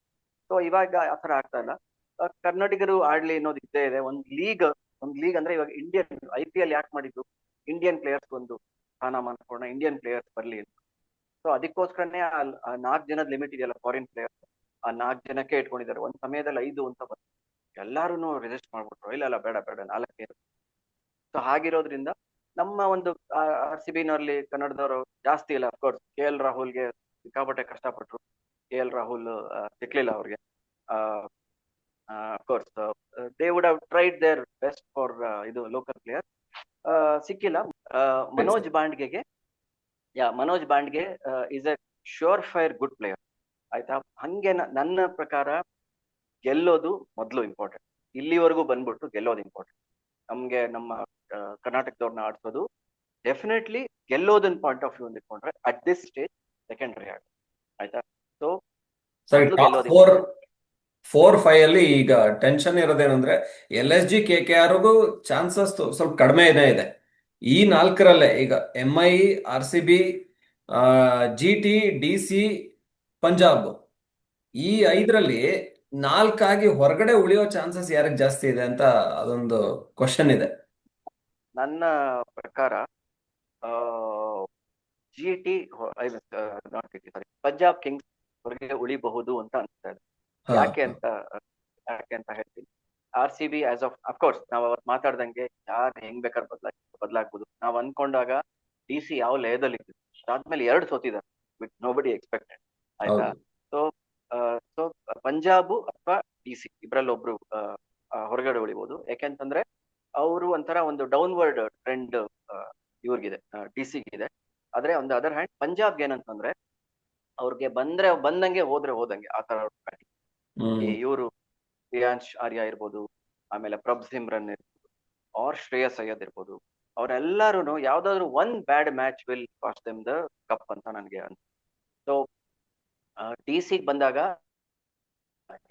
so ಇವಾಗ ಆ ಥರ ಆಗ್ತಾ ಇಲ್ಲ. ಕರ್ನಾಟಕರು ಆಡ್ಲಿ ಅನ್ನೋದು ಇದ್ದೇ ಇದೆ. ಒಂದ್ ಲೀಗ್ ಒಂದ್ ಲೀಗ್ ಅಂದ್ರೆ ಇವಾಗ ಇಂಡಿಯನ್ ಐ ಪಿ ಎಲ್ ಯಾಕೆ ಮಾಡಿದ್ದು? ಇಂಡಿಯನ್ ಪ್ಲೇಯರ್ಸ್ ಒಂದು ಸ್ಥಾನ ಕೊಡೋಣ ಇಂಡಿಯನ್ ಪ್ಲೇಯರ್ಸ್ ಬರ್ಲಿ ಅಂತ. ಸೊ ಅದಕ್ಕೋಸ್ಕರನೇ ಆ ನಾಲ್ಕು ಜನದ ಲಿಮಿಟ್ ಇದೆಯಲ್ಲ ಫಾರಿನ್ ಪ್ಲೇಯರ್ ಆ ನಾಲ್ಕು ಜನಕ್ಕೆ ಇಟ್ಕೊಂಡಿದ್ದಾರೆ. ಒಂದ್ ಸಮಯದಲ್ಲಿ ಐದು ಅಂತ ಬಂತು. ಎಲ್ಲಾರು ರಿಜಿಸ್ಟ್ ಮಾಡ್ಬಿಟ್ರು. ಇಲ್ಲ ಅಲ್ಲ ಬೇಡ ಬೇಡ ನಾಲ್ಕೇ. ಸೊ ಹಾಗಿರೋದ್ರಿಂದ ನಮ್ಮ ಒಂದು ಆರ್ ಸಿ ಬಿನಲ್ಲಿ ಕನ್ನಡದವರು ಜಾಸ್ತಿ ಇಲ್ಲ ಅಫ್ಕೋರ್ಸ್ ಕೆ ಎಲ್ ರಾಹುಲ್ಗೆ ಸಿಕ್ಕಾಪಟ್ಟೆ ಕಷ್ಟಪಟ್ರು. ಕೆ ಎಲ್ ರಾಹುಲ್ ಸಿಕ್ಲಿಲ್ಲ ಅವ್ರಿಗೆ. Of course they would have tried their best for ಇದು ಲೋಕಲ್ ಪ್ಲೇಯರ್ ಸಿಕ್ಕಿಲ್ಲ. Manoj ಬಾಂಡ್ಗೆಗೆ yeah Manoj Bhandage is a sure fire good player ಆಯ್ತಾ? ಹಂಗೆ ನನ್ನ ಪ್ರಕಾರ ಗೆಲ್ಲೋದು ಮೊದಲು ಇಂಪಾರ್ಟೆಂಟ್ ಇಲ್ಲಿವರೆಗೂ ಬಂದ್ಬಿಟ್ಟು ಗೆಲ್ಲೋದು ಇಂಪಾರ್ಟೆಂಟ್ ನಮ್ಗೆ ನಮ್ಮ ಆ, ಕರ್ನಾಟಕದವ್ರನ್ನ ಆಡ್ಸೋದು ಡೆಫಿನೆಟ್ಲಿ ಗೆಲ್ಲೋದನ್ ಪಾಯಿಂಟ್ ಆಫ್ ವ್ಯೂ ಇಟ್ಕೊಂಡ್ರೆ ಅಟ್ ದಿಸ್ ಸ್ಟೇಜ್ ಸೆಕೆಂಡರಿ ಆಡ್ ಆಯ್ತಾ? ಸೊ ಫೋರ್ ಫೈವ್ ಅಲ್ಲಿ ಈಗ tension ಇರೋದೇನಂದ್ರೆ L S G K K ಆರ್ಗೂ chances ಸ್ವಲ್ಪ ಕಡಿಮೆ ಇದೆ. ಈ ನಾಲ್ಕರಲ್ಲೇ ಈಗ M I R C B G T D C Punjab ಈ ಐದರಲ್ಲಿ ನಾಲ್ಕಾಗಿ ಹೊರಗಡೆ ಉಳಿಯೋ ಚಾನ್ಸಸ್ ಯಾರಿಗೆ ಜಾಸ್ತಿ ಇದೆ ಅಂತ ಅದೊಂದು ಕ್ವಶನ್ ಇದೆ. ನನ್ನ ಪ್ರಕಾರ ಜಿ ಟಿ ಪಂಜಾಬ್ ಕಿಂಗ್ಸ್ ಹೊರಗೆ ಉಳಿಬಹುದು ಅಂತ ಅನ್ಸ್ತಾ ಇದೆ. ಯಾಕೆ ಅಂತ ಯಾಕೆ ಅಂತ ಹೇಳ್ತೀನಿ. R C B as of of course ನಾವ್ ಅವತ್ತು ಮಾತಾಡ್ದಂಗೆ ಯಾರು ಹೆಂಗ್ ಬೇಕಾದ್ರೆ ಬದಲಾಗ ಬದಲಾಗ್ಬೋದು. ನಾವ್ ಅನ್ಕೊಂಡಾಗ ಡಿ ಸಿ ಯಾವ ಲಯದಲ್ಲಿ ಆದ್ಮೇಲೆ ಅದಾದ್ಮೇಲೆ ಎರಡು ಸೋತಿದ್ದಾರೆ ವಿತ್ ನೋ ಬಡಿ ಎಕ್ಸ್ಪೆಕ್ಟೆಡ್ ಆಯ್ತಾ ಸೊ ಸೊ ಪಂಜಾಬು ಅಥವಾ ಡಿ ಸಿ ಇಬ್ರಲ್ಲಿ ಒಬ್ರು ಆ, ಆ, ಹೊರಗಡೆ ಉಳಿಬಹುದು ಯಾಕೆಂತಂದ್ರೆ ಅವರು ಒಂಥರ ಒಂದು ಡೌನ್ವರ್ಡ್ ಟ್ರೆಂಡ್ ಇವ್ರಿಗಿದೆ ಡಿ ಸಿಗಿದೆ ಆದ್ರೆ ಒಂದು ಅದರ್ ಹ್ಯಾಂಡ್ ಪಂಜಾಬ್ಗೆ ಏನಂತಂದ್ರೆ ಅವ್ರಿಗೆ ಬಂದ್ರೆ ಬಂದಂಗೆ ಹೋದ್ರೆ ಹೋದಂಗೆ ಆ ತರ ಇವರು ಪ್ರಿಯಾಂಶ್ ಆರ್ಯ ಇರ್ಬೋದು, ಆಮೇಲೆ ಪ್ರಭ್ ಸಿಮ್ರನ್ ಇರ್ಬೋದು ಆರ್ ಶ್ರೇಯಸ್ ಅಯ್ಯದ್ ಇರ್ಬೋದು ಅವರೆಲ್ಲರೂ ಯಾವ್ದಾದ್ರು one bad match will cost them the cup ಅಂತ ನನಗೆ ಸೊ ಡಿ ಸಿ ಬಂದಾಗ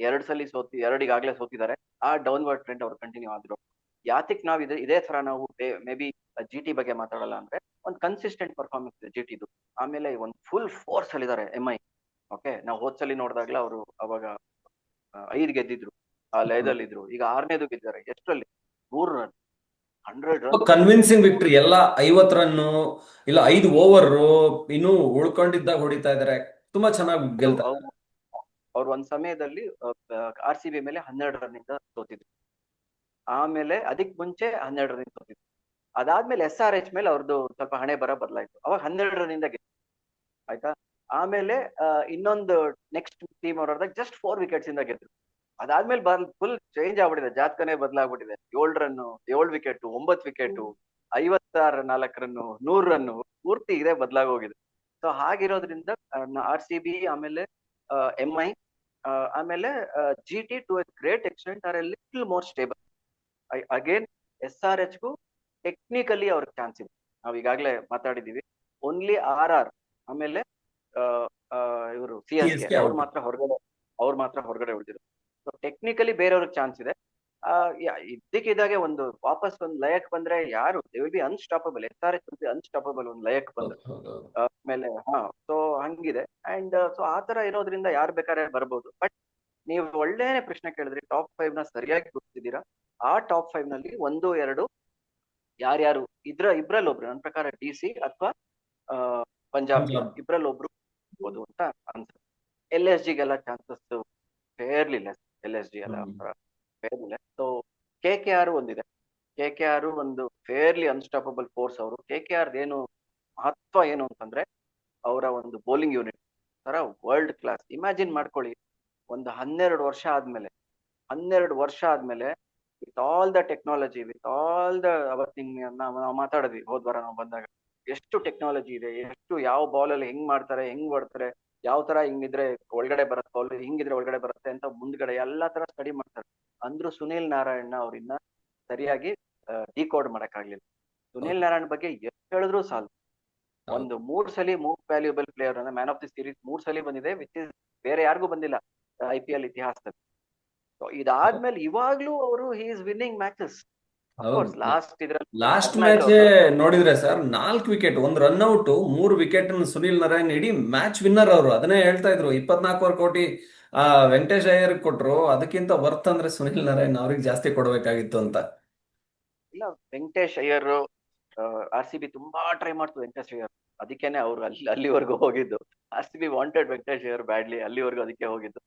ಎರಡ್ ಸಲ ಸೋತಿ, ಎರಡಿಗಾಗ್ಲೇ ಸೋತಿದ್ದಾರೆ, ಆ ಡೌನ್ವರ್ಡ್ ಟ್ರೆಂಡ್ ಅವ್ರು ಕಂಟಿನ್ಯೂ ಆದ್ರು. ಯಾತಿಕ್ ನಾವ್ ಇದೆ, ಇದೇ ತರ ನಾವು ಮೇ ಬಿ ಜಿ ಟಿ ಬಗ್ಗೆ ಮಾತಾಡಲ್ಲ ಅಂದ್ರೆ ಒಂದ್ ಕನ್ಸಿಸ್ಟೆಂಟ್ ಪರ್ಫಾರ್ಮೆನ್ಸ್ ಇದೆ ಜಿ ಟಿದು ಆಮೇಲೆ ಒಂದ್ ಫುಲ್ ಫೋರ್ಸ್ ಅಲ್ಲಿದ್ದಾರೆ ಎಂ ಐ ಓಕೆ ನಾವು ಹೋದ್ಸಲಿ ನೋಡಿದಾಗ್ಲೇ ಅವರು ಅವಾಗ ಐದ್ ಗೆದ್ದಿದ್ರು. ಆ ಲಯದಲ್ಲಿ ಇದ್ರು ಈಗ ಆರನೇದು ಗೆದ್ದಿದ್ದಾರೆ. ಎಷ್ಟರಲ್ಲಿ? ಮೂರು run. Hundred run. Convincing victory ಎಲ್ಲ ಐವತ್ ರನ್ ಇಲ್ಲ ಐದು ಓವರ್ ಇನ್ನು ಉಳ್ಕೊಂಡಿದ್ದಾಗ ಹೊಡಿತಾ ಇದಾರೆ ತುಂಬಾ ಚೆನ್ನಾಗಿ ಗೆಲ್ತಾರೆ ಅವ್ರು ಅವ್ರು ಒಂದ್ ಸಮಯದಲ್ಲಿ ಆರ್ ಸಿ ಬಿ ಮೇಲೆ ಹನ್ನೆರಡು ರನ್ ಇಂದ ಸೋತಿದ್ರು. ಆಮೇಲೆ ಅದಕ್ ಮುಂಚೆ ಹನ್ನೆರಡು ರನ್ ಸೋತಿದ್ರು. ಅದಾದ್ಮೇಲೆ ಎಸ್ ಆರ್ ಎಚ್ ಮೇಲೆ ಅವ್ರದ್ದು ಸ್ವಲ್ಪ ಹಣೆ ಬರ ಬದಲಾಯ್ತು. ಅವಾಗ ಹನ್ನೆರಡು ರನ್ ಇಂದ ಗೆದ್ದು ಆಯ್ತಾ? ಆಮೇಲೆ ಇನ್ನೊಂದು ನೆಕ್ಸ್ಟ್ ಟೀಮ್ ಅವ್ರದಾಗ ಜಸ್ಟ್ ಫೋರ್ ವಿಕೆಟ್ಸ್ ಇಂದ ಗೆದ್ರು ಅದಾದ್ಮೇಲೆ ಬಂದ್ ಫುಲ್ ಚೇಂಜ್ ಆಗ್ಬಿಟ್ಟಿದೆ. ಜಾತಕನೇ ಬದಲಾಗ್ಬಿಟ್ಟಿದೆ. ಏಳ್ ರನ್ ಏಳ್ ವಿಕೆಟ್ ಒಂಬತ್ ವಿಕೆಟ್ ಐವತ್ತಾರು ನಾಲ್ಕು ರನ್ ನೂರ್ ರನ್ ಪೂರ್ತಿ ಇದೆ ಬದಲಾಗೋಗಿದೆ. ಸೊ ಹಾಗಿರೋದ್ರಿಂದ ಆರ್ ಸಿ ಬಿ ಆಮೇಲೆ ಎಂ ಐ ಆಮೇಲೆ G T to a great extent are a little more stable again S R H ಗು ಟೆಕ್ನಿಕಲಿ ಅವ್ರ ಚಾನ್ಸ್ ಇದೆ. ನಾವು ಈಗಾಗಲೇ ಮಾತಾಡಿದೀವಿ ಓನ್ಲಿ ಆರ್ ಆರ್ ಆಮೇಲೆ ಇವರು ಸಿ ಎಸ್ ಕೆ ಅವ್ರು ಮಾತ್ರ ಹೊರಗಡೆ ಅವ್ರು ಮಾತ್ರ ಹೊರಗಡೆ ಉಳಿದಿರು ಟೆಕ್ನಿಕಲಿ ಬೇರೆಯವ್ರಿಗೆ ಚಾನ್ಸ್ ಇದೆ. ಇದ್ದಕ್ಕಿದ್ದಾಗೆ ಒಂದು ವಾಪಸ್ ಒಂದು ಲಯಕ್ ಬಂದ್ರೆ ಯಾರು they will be unstoppable S R H unstoppable ಒಂದು ಲಯಕ್ ಬಂದ್ರೆ ಆಮೇಲೆ ಹಾ ಸೊ ಹಂಗಿದೆ. ಅಂಡ್ ಸೊ ಆತರ ತರ ಇರೋದ್ರಿಂದ ಯಾರು ಬೇಕಾದ್ರೆ ಬರ್ಬೋದು. ಬಟ್ ನೀವು ಒಳ್ಳೇನೆ ಪ್ರಶ್ನೆ ಕೇಳಿದ್ರಿ ಟಾಪ್ ಫೈವ್ನ ಸರಿಯಾಗಿ ಗುರುತಿದ್ದೀರಾ? ಆ ಟಾಪ್ ಫೈವ್ನಲ್ಲಿ ಒಂದು ಎರಡು ಯಾರ್ಯಾರು? ಇದ್ರ ಇಬ್ರಲ್ಲಿ ಒಬ್ರು ನನ್ನ ಪ್ರಕಾರ ಡಿ ಸಿ ಅಥವಾ ಪಂಜಾಬ್. ಇಬ್ರಲ್ಲಿ ಒಬ್ರು ಅಂತ ಅನ್ಸುತ್ತೆ L S ಜಿಗೆಲ್ಲ chances fairly less L S D ಎಲ್ಲ ಮೇಲೆ ಸೊ ಕೆ ಕೆ ಆರ್ ಒಂದಿದೆ. ಕೆ ಕೆ ಆರ್ ಒಂದು ಫೇರ್ಲಿ ಅನ್ಸ್ಟಾಪಬಲ್ ಫೋರ್ಸ್ ಅವರು. ಕೆ ಕೆ ಆರ್ ಏನು ಮಹತ್ವ ಏನು ಅಂತಂದ್ರೆ ಅವರ ಒಂದು ಬೌಲಿಂಗ್ ಯೂನಿಟ್ ತರ ವರ್ಲ್ಡ್ ಕ್ಲಾಸ್ ಇಮ್ಯಾಜಿನ್ ಮಾಡ್ಕೊಳ್ಳಿ ಒಂದು ಹನ್ನೆರಡು ವರ್ಷ ಆದ್ಮೇಲೆ ಹನ್ನೆರಡು ವರ್ಷ ಆದ್ಮೇಲೆ with all the technology with all the ಅವತ್ತಿನ ನಾವು ನಾವು ಮಾತಾಡಿದ್ವಿ ಹೋದ್ವಾರ ನಾವು ಬಂದಾಗ. ಎಷ್ಟು ಟೆಕ್ನಾಲಜಿ ಇದೆ ಎಷ್ಟು ಯಾವ ಬಾಲಲ್ಲಿ ಅಲ್ಲಿ ಹೆಂಗ್ ಮಾಡ್ತಾರೆ ಹೆಂಗ್ ಹೊಡ್ತಾರೆ ಯಾವ ತರ ಹಿಂಗಿದ್ರೆ ಒಳಗಡೆ ಬರುತ್ತೆ ಬಾಲ್ ಹಿಂಗಿದ್ರೆ ಒಳಗಡೆ ಬರುತ್ತೆ ಅಂತ ಮುಂದ್ಗಡೆ ಎಲ್ಲಾ ತರ ಸ್ಟಡಿ ಮಾಡ್ತಾರೆ. ಅಂದ್ರು ಸುನಿಲ್ ನಾರಾಯಣ ಅವ್ರನ್ನ ಸರಿಯಾಗಿ ಡಿಕೋಡ್ ಮಾಡಕ್ಕಾಗ್ಲಿಲ್ಲ. ಸುನೀಲ್ ನಾರಾಯಣ್ ಬಗ್ಗೆ ಎಷ್ಟು ಹೇಳಿದ್ರು ಸಾಲ. ಒಂದು ಮೂರ್ ಸಲಿ ಮೂರ್ ವ್ಯಾಲ್ಯೂಬಲ್ ಪ್ಲೇಯರ್ ಅಂದ್ರೆ ಮ್ಯಾನ್ ಆಫ್ ದಿ ಸೀರೀಸ್ ಮೂರ್ ಸಲಿ ಬಂದಿದೆ ವಿಚ್ ಇಸ್ ಬೇರೆ ಯಾರಿಗೂ ಬಂದಿಲ್ಲ ಐ ಪಿ ಎಲ್ ಇತಿಹಾಸದಲ್ಲಿ. ಇದಾದ್ಮೇಲೆ ಇವಾಗ್ಲೂ ಅವರು he is winning matches. Last last match ನೋಡಿದ್ರೆ ಸರ್ ನಾಲ್ಕು ವಿಕೆಟ್ ಒಂದು ರನ್ ಔಟ್ ಮೂರು ವಿಕೆಟ್ ಸುನಿಲ್ ನಾರಾಯಣ್ ಇಡೀ ಮ್ಯಾಚ್ ವಿನ್ನರ್ ಅವರು. ಅದನ್ನೇ ಹೇಳ್ತಾ ಇದ್ರು. ಇಪ್ಪತ್ನಾಲ್ಕೂವರೆ ಕೋಟಿ ಆ ವೆಂಕಟೇಶ್ ಅಯ್ಯರ್ ಕೊಟ್ರು. ಅದಕ್ಕಿಂತ ವರ್ತ್ ಅಂದ್ರೆ ಸುನಿಲ್ ನಾರಾಯಣ್ ಅವ್ರಿಗೆ ಜಾಸ್ತಿ ಕೊಡ್ಬೇಕಾಗಿತ್ತು ಅಂತ. ಇಲ್ಲ Venkatesh Iyer R C B ತುಂಬಾ ಟ್ರೈ ಮಾಡ್ತು ವೆಂಕಟೇಶ್ ಅಯ್ಯರ್. ಅದಕ್ಕೇನೆ ಅವ್ರು ಅಲ್ಲಿ ಅಲ್ಲಿವರೆಗೂ ಹೋಗಿದ್ದು. R C B wanted Venkatesh Iyer badly ಅಲ್ಲಿವರೆಗೂ ಅದಕ್ಕೆ ಹೋಗಿದ್ದು.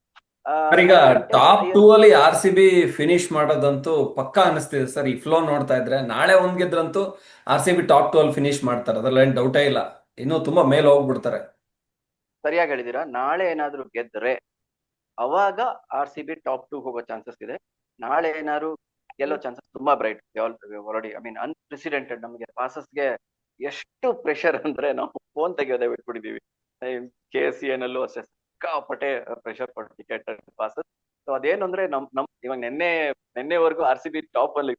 ಸರ್ ಈಗ ಟಾಪ್ ಟೂ ಅಲ್ಲಿ ಆರ್ ಸಿ ಬಿ ಫಿನಿಶ್ ಮಾಡೋದಂತೂ ಪಕ್ಕಾ ಅನಿಸ್ತಿದೆ ಸರ್ ಈ ಫ್ಲೋ ನೋಡ್ತಾ ಇದ್ರೆ. ನಾಳೆ ಒಂದ್ ಗೆದ್ರಂತೂ R C B top two ಅಲ್ಲಿ ಫಿನಿಶ್ ಮಾಡ್ತಾರೆ ಅದ್ರಲ್ಲಿ ಏನ್ ಡೌಟೇ ಇಲ್ಲ. ಇನ್ನೂ ತುಂಬಾ ಮೇಲೆ ಹೋಗ್ಬಿಡ್ತಾರೆ. ಸರಿಯಾಗಿ ಹೇಳಿದೀರಾ ನಾಳೆ ಏನಾದ್ರು ಗೆದ್ರೆ ಅವಾಗ R C B top two ಹೋಗೋ ಚಾನ್ಸಸ್ ಇದೆ. ನಾಳೆ ಏನಾದ್ರು ಗೆಲ್ಲೋ ಚಾನ್ಸಸ್ ತುಂಬಾ bright already I mean unprecedented ನಮಗೆ ಪಾಸಸ್ಗೆ ಎಷ್ಟು ಪ್ರೆಷರ್ ಅಂದ್ರೆ ನಾವು ಫೋನ್ ತೆಗೆಯೋದೇ ಬಿಟ್ಬಿಟ್ಟಿದೀವಿ. ಕೆ ಎಸ್ ಸಿ ಅಲ್ಲೂ ಅಷ್ಟೇ. ಸಿಕ್ಕಾಪಟ್ಟೆ ಪ್ರೆಷರ್ ಕೊಟ್ಟು ಟಿಕೆಟ್ ಪಾಸ್ ಸೊ ಅದೇನಂದ್ರೆ ನಮ್ ನಮ್, ಇವಾಗ ನಿನ್ನೆ, ನಿನ್ನೆವರೆಗೂ ಆರ್ ಸಿ ಬಿ ಟಾಪ್ ಅಲ್ಲಿ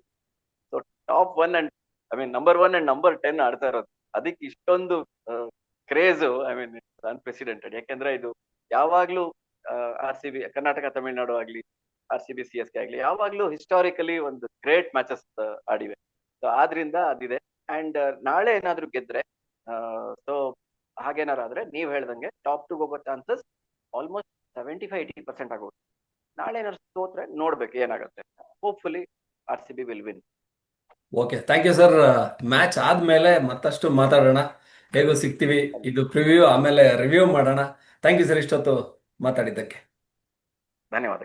so top one and I mean number one and number ten ಆಡ್ತಾ ಇರೋದು. ಅದಕ್ಕೆ ಇಷ್ಟೊಂದು ಕ್ರೇಜ್ ಐ ಮೀನ್ ಅನ್ಪ್ರೆಸಿಡೆಂಟೆಡ್ ಯಾಕೆಂದ್ರೆ ಇದು ಯಾವಾಗ್ಲೂ R C B Karnataka, Tamil Nadu ಆಗ್ಲಿ R C B C S K ಆಗ್ಲಿ, ಯಾವಾಗ್ಲೂ ಹಿಸ್ಟಾರಿಕಲಿ ಒಂದು ಗ್ರೇಟ್ ಮ್ಯಾಚಸ್ ಆಡಿವೆ. ಸೊ ಆದ್ರಿಂದ ಅದಿದೆ. ಅಂಡ್ ನಾಳೆ ಏನಾದ್ರು ಗೆದ್ರೆ ಸೊ ಹಾಗೇನಾರು ಆದ್ರೆ ನೀವ್ ಹೇಳ್ದಂಗೆ ಟಾಪ್ ಟು ಹೋಗೋ chances almost seventy five eighty percent ಆಗೋದು. ನಾಳೆ ಏನಾದ್ರು ಸೋತ್ರೆ ನೋಡ್ಬೇಕು ಏನಾಗುತ್ತೆ. Hopefully R C B will win okay thank you sir match ಆದ್ಮೇಲೆ ಮತ್ತಷ್ಟು ಮಾತಾಡೋಣ. ಹೇಗೂ ಸಿಗ್ತೀವಿ. ಇದು ಪ್ರಿವ್ಯೂ ಆಮೇಲೆ ರಿವ್ಯೂ ಮಾಡೋಣ. ಥ್ಯಾಂಕ್ ಯು ಸರ್ ಇಷ್ಟೊತ್ತು ಮಾತಾಡಿದ್ದಕ್ಕೆ. ಧನ್ಯವಾದ